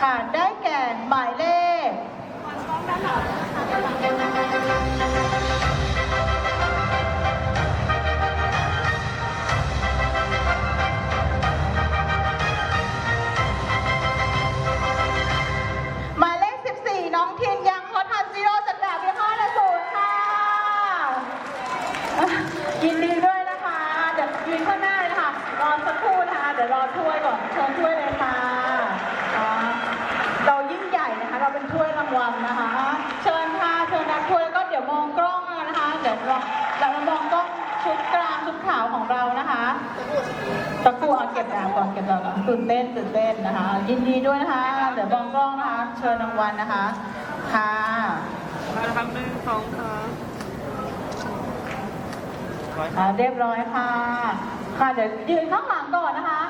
ค่ะได้แก่หมายเลขหมายเลข 14 น้องเทียนยังฮอตฮันซิโร่จากดาบยี่ห้อละศูนย์ค่ะ ยินดีด้วยนะคะ เดี๋ยวยืนข้างหน้าเลยค่ะ รอสักครู่นะคะ เดี๋ยวรอถ้วยก่อน เชิญถ้วยเลยค่ะ ตะครู่เอาเก็บดาวก่อนเก็บดาวก่อนตื่นเต้นตื่นเต้นนะคะ ยินดีด้วยนะคะ เดี๋ยวมองกล้องนะคะ เชิญรางวัลนะคะ ค่ะมาทำหนึ่งสองสามร้อยอ่าเรียบร้อยค่ะ ค่ะเดี๋ยวยืนข้างหลังก่อนนะคะ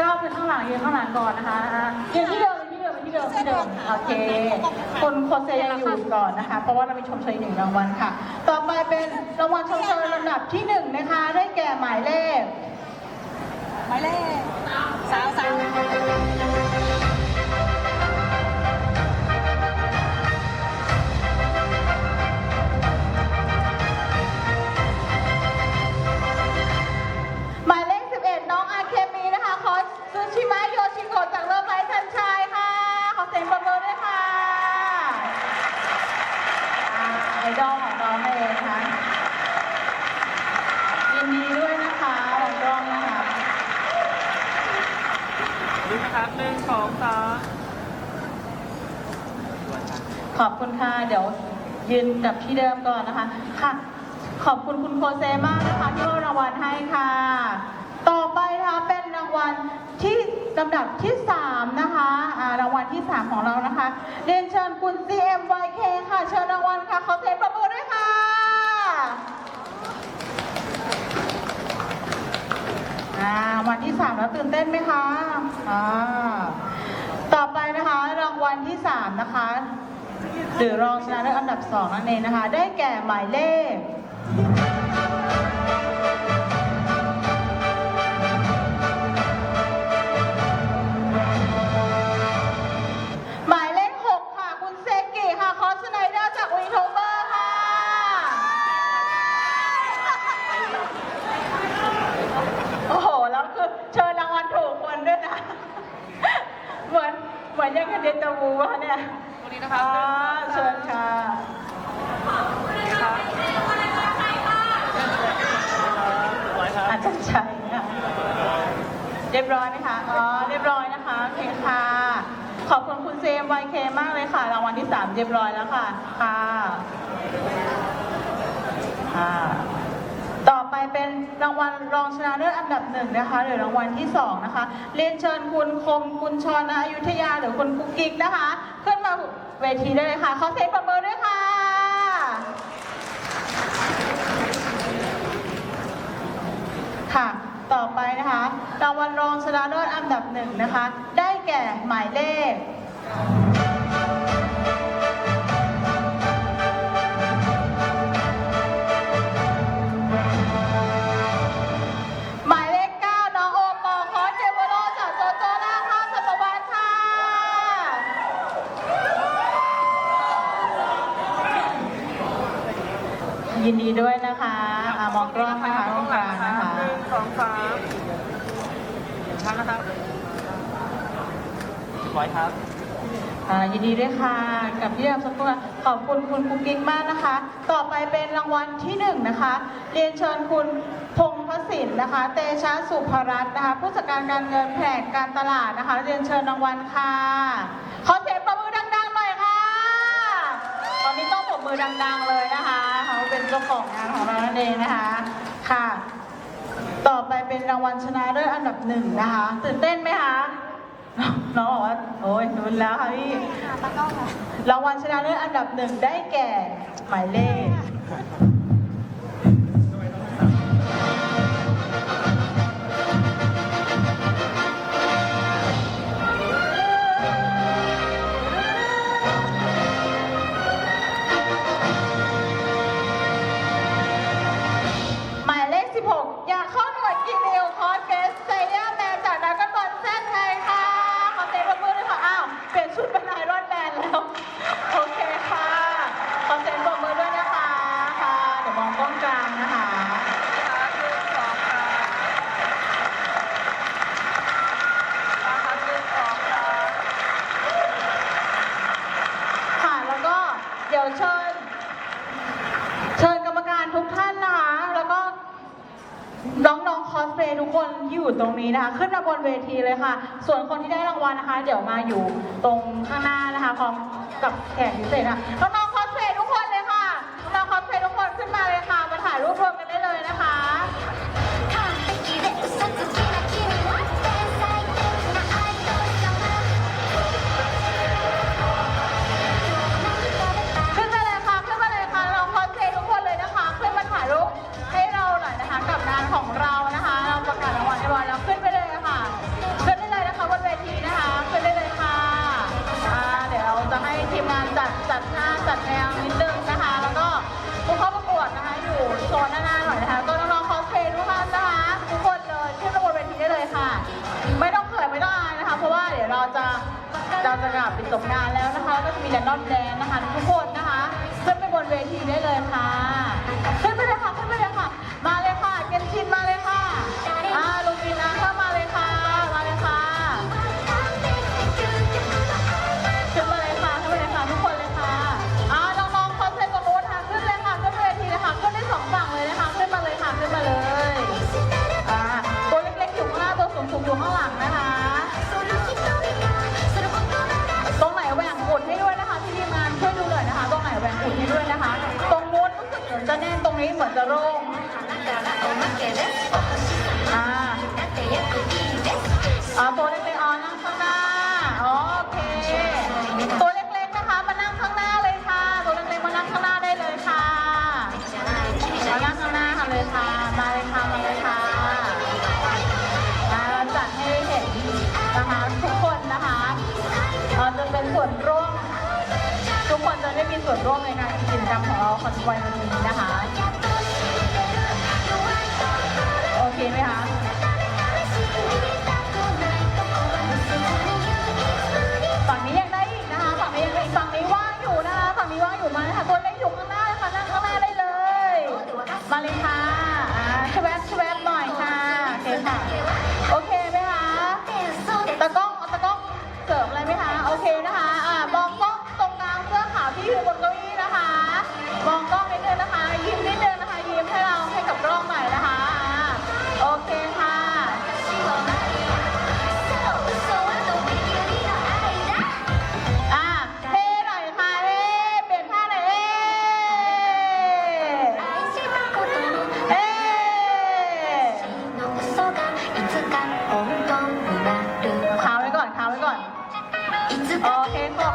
ก้าวไปข้างหลังยืนข้างหลังก่อนนะคะอ่ายืนที่เดิมที่เดิมที่เดิมที่เดิมโอเคคุณโคเซยังอยู่ก่อนนะคะ เพราะว่าเรามีชมเชยหนึ่งรางวัลค่ะ ต่อไปเป็นรางวัลชมเชยลำดับที่หนึ่งนะคะ ได้แก่หมายเลข หมายเลขสาวสาว ดูนะครับหนึ่งสองสามขอบคุณค่ะ เดี๋ยวยืนกับที่เดิมก่อนนะคะ ค่ะ ขอบคุณคุณโคเซมากนะคะที่มอบรางวัลให้ค่ะ ต่อไปนะคะเป็นรางวัลที่ลำดับที่ 3 นะคะอ่ารางวัลที่ 3 ของเรานะคะเรียนเชิญคุณ CMYK ค่ะ เชิญรางวัลค่ะ ขอเสียงประมือด้วยค่ะ อ่าวันที่3แล้วตื่นเต้นไหมคะอ่าต่อไปนะคะรางวัลที่สามนะคะหรือรองชนะเลิศอันดับสองนั่นเองนะคะ ได้แก่หมายเลข จาวูอะเนี่ยตรงนี้นะครับอ่าเชิญค่ะร้อยครับอาจารย์ชัยค่ะเรียบร้อยไหมคะ อ๋อ เรียบร้อยนะคะโอเคค่ะ ขอบคุณคุณเซมไวเคมากเลยค่ะ รางวัลที่ 3 เรียบร้อยแล้วค่ะ ค่ะ ค่ะต่อ ไปเป็นรางวัลรองชนะเลิศอันดับหนึ่งนะคะ หรือรางวัลที่สองนะคะ เรียนเชิญคุณคมคุณชรณอยุธยาหรือคุณกุ๊กกิ๊กนะคะ ขึ้นมาเวทีได้เลยค่ะ ขอเสียงประเมินด้วยค่ะค่ะต่อไปนะคะรางวัลรองชนะเลิศอันดับหนึ่งนะคะ ได้แก่หมายเลข อ่ามองกล้องนะคะตรงกลางนะคะหนึ่งสองสามท่านนะครับร้อยครับอ่ายินดีด้วยค่ะ กับที่เราสักครู่ขอบคุณคุณคุกกิ๊กมากนะคะ ต่อไปเป็นรางวัลที่หนึ่งนะคะ เรียนเชิญคุณพงพสินนะคะ เตชะสุภรัตน์นะคะ ผู้จัดการการเงินแผนกการตลาดนะคะ เรียนเชิญรางวัลค่ะ ขอเสียงประมือดังๆหน่อยค่ะ ตอนนี้ต้องปรบ มือดังๆเลยนะคะ เขาเป็นเจ้าของงานของเรานั่นเองนะคะ ค่ะ ต่อไปเป็นรางวัลชนะเลิศอันดับหนึ่งนะคะ ตื่นเต้นไหมคะ น้องบอกว่า โอ้ยลุ้นแล้วค่ะพี่ตากล้องค่ะรางวัลชนะเลิศอันดับหนึ่งได้แก่หมายเลข ลางนะคะครับหนึ่งสองครับครับหนึ่งสองครับค่ะแล้วก็เดี๋ยวเชิญ เชิญกรรมการทุกท่านนะคะ แล้วก็น้องๆคอสเพลย์ทุกคนที่อยู่ตรงนี้นะคะ ขึ้นมาบนเวทีเลยค่ะ ส่วนคนที่ได้รางวัลนะคะ เดี๋ยวมาอยู่ตรงข้างหน้านะคะพร้อมกับแขกพิเศษค่ะน้อง ดจัดหน้าจัดแนวนิดนึงนะคะ แล้วก็ผู้เข้าประกวดนะคะ อยู่โซนหน้าหน่อยนะคะ ก็น้องๆคอสเพลย์ทุกท่านนะคะ ทุกคนเลยขึ้นมาบนเวทีได้เลยค่ะ ไม่ต้องเขินไม่ต้องอายนะคะ เพราะว่าเดี๋ยวเราจะเราจะกลับปิดจบงานแล้วนะคะแล้วก็จะมีแดนนอนแดนนะคะ ทุกคนนะคะขึ้นไปบนเวทีได้เลยค่ะ อ่าอ่าตัวเล็กๆอ๋อนั่งข้างหน้า โอเค ตัวเล็กๆนะคะ มานั่งข้างหน้าเลยค่ะ ตัวเล็กๆมานั่งข้างหน้าได้เลยค่ะมานั่งข้างหน้าค่ะเลยค่ะ มาเลยค่ะ มาเลยค่ะอ่าจัดให้เห็นนะคะทุกคนนะคะเราจะเป็นส่วนร่วม ทุกคนจะได้มีส่วนร่วมในงานกิจกรรมของเราคอนไววันนี้นะคะ เคไหมคะฝั่งนี้ยังได้อีกนะคะฝั่งนี้ยังได้อีกฝั่งนี้ว่างอยู่นะคะฝั่งนี้ว่างอยู่มาค่ะตัวเล็กอยู่ข้างหน้าเลยค่ะนั่งข้างหน้าได้เลย มาเลยค่ะอ่าชแวบชแวบหน่อยค่ะโอเคค่ะ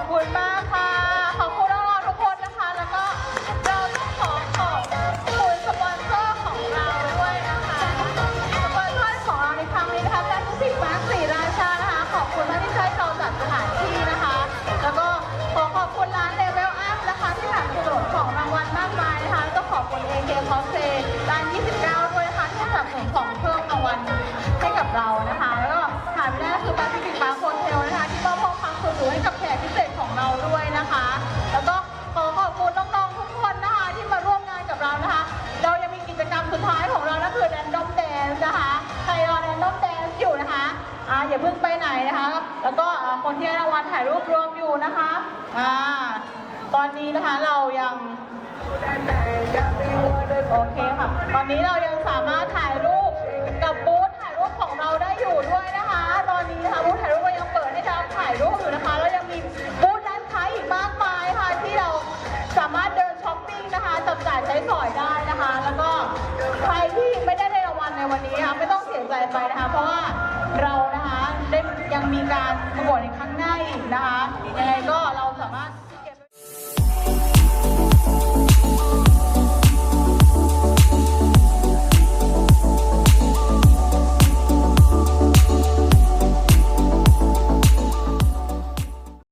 เค แล้วก็คนที่ได้รางวัลถ่ายรูปรวมอยู่นะคะอ่าตอนนี้นะคะเรายังโอเคค่ะ ตอนนี้เรายังสามารถถ่าย การประกวดในครั้งหน้าอีกนะคะยังไงก็